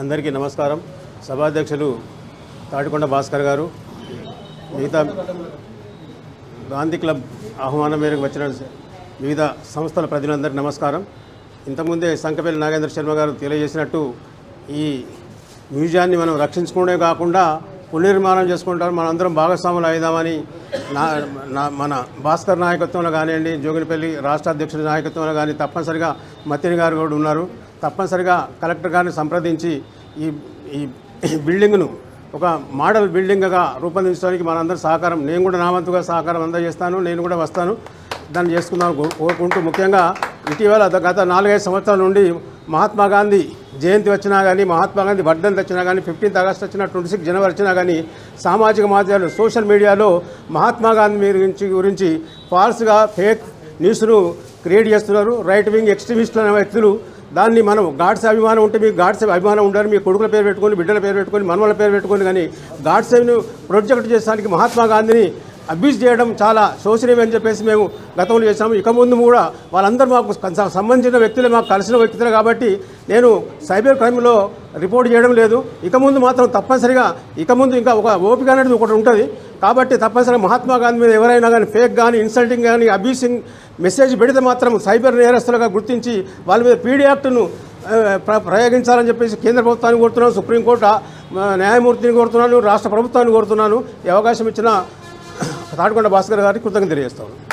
అందరికీ నమస్కారం. సభాధ్యక్షులు తాటికొండ భాస్కర్ గారు మిగతా గాంధీ క్లబ్ ఆహ్వానం మేరకు వచ్చిన వివిధ సంస్థల ప్రజలందరికీ నమస్కారం. ఇంతకుముందే సంకపల్లి నాగేంద్ర శర్మ గారు తెలియజేసినట్టు ఈ మ్యూజియాన్ని మనం రక్షించుకోవడమే కాకుండా పునర్నిర్మాణం చేసుకుంటారు. మనందరం భాగస్వాములు అయిదామని నా నా మన భాస్కర్ నాయకత్వంలో కానివ్వండి జోగినిపల్లి రాష్ట్ర అధ్యక్షుడి నాయకత్వంలో కానీ తప్పనిసరిగా మతిని గారు కూడా ఉన్నారు. తప్పనిసరిగా కలెక్టర్ గారిని సంప్రదించి ఈ ఈ బిల్డింగ్ను ఒక మోడల్ బిల్డింగ్గా రూపొందించడానికి మనందరం సహకారం నేను కూడా నా వంతుగా సహకారం అందజేస్తాను నేను కూడా వస్తాను. దాన్ని చేసుకుందాం కోరుకుంటూ ముఖ్యంగా ఇటీవల గత నాలుగైదు సంవత్సరాల నుండి మహాత్మా గాంధీ జయంతి వచ్చినా కానీ మహాత్మా గాంధీ వర్ధంతి వచ్చినా కానీ ఫిఫ్టీన్త్ ఆగస్ట్ వచ్చినా ట్వంటీ సిక్స్ జనవరి వచ్చినా కానీ సామాజిక మాధ్యమాలు సోషల్ మీడియాలో మహాత్మా గాంధీ గురించి గురించి ఫాల్స్గా ఫేక్ న్యూస్ను క్రియేట్ చేస్తున్నారు. రైట్ వింగ్ ఎక్స్ట్రీమిస్టులు అనే వ్యక్తులు. దాన్ని మనం గాడ్స్ అభిమానం ఉంటే మీకు గాడ్స్ అభిమానం ఉండాలి. మీ కొడుకుల పేరు పెట్టుకొని బిడ్డల పేరు పెట్టుకొని మనవల పేరు పెట్టుకొని కానీ గాడ్స్ ప్రొజెక్ట్ చేసడానికి మహాత్మా గాంధీని అబ్యూస్ చేయడం చాలా శోచనీయం అని చెప్పేసి మేము గతంలో చేసాము ఇక ముందు కూడా వాళ్ళందరూ మాకు సంబంధించిన వ్యక్తులే మాకు కలిసిన వ్యక్తులే కాబట్టి నేను సైబర్ క్రైమ్లో రిపోర్ట్ చేయడం లేదు. ఇక ముందు మాత్రం తప్పనిసరిగా ఇక ముందు ఇంకా ఒక ఓపిక అనేది ఒకటి ఉంటుంది. కాబట్టి తప్పనిసరిగా మహాత్మా గాంధీ మీద ఎవరైనా కానీ ఫేక్ కానీ ఇన్సల్టింగ్ కానీ అబ్యూసింగ్ మెసేజ్ పెడితే మాత్రం సైబర్ నేరస్తులుగా గుర్తించి వాళ్ళ మీద పీడీ యాక్ట్ను ప్ర- ప్రయోగించాలని చెప్పేసి కేంద్ర ప్రభుత్వాన్ని కోరుతున్నాను సుప్రీంకోర్టు న్యాయమూర్తిని కోరుతున్నాను రాష్ట్ర ప్రభుత్వాన్ని కోరుతున్నాను. ఈ అవకాశం ఇచ్చిన తాటికొండ భాస్కర్ గారికి కృతజ్ఞత తెలియజేస్తాను.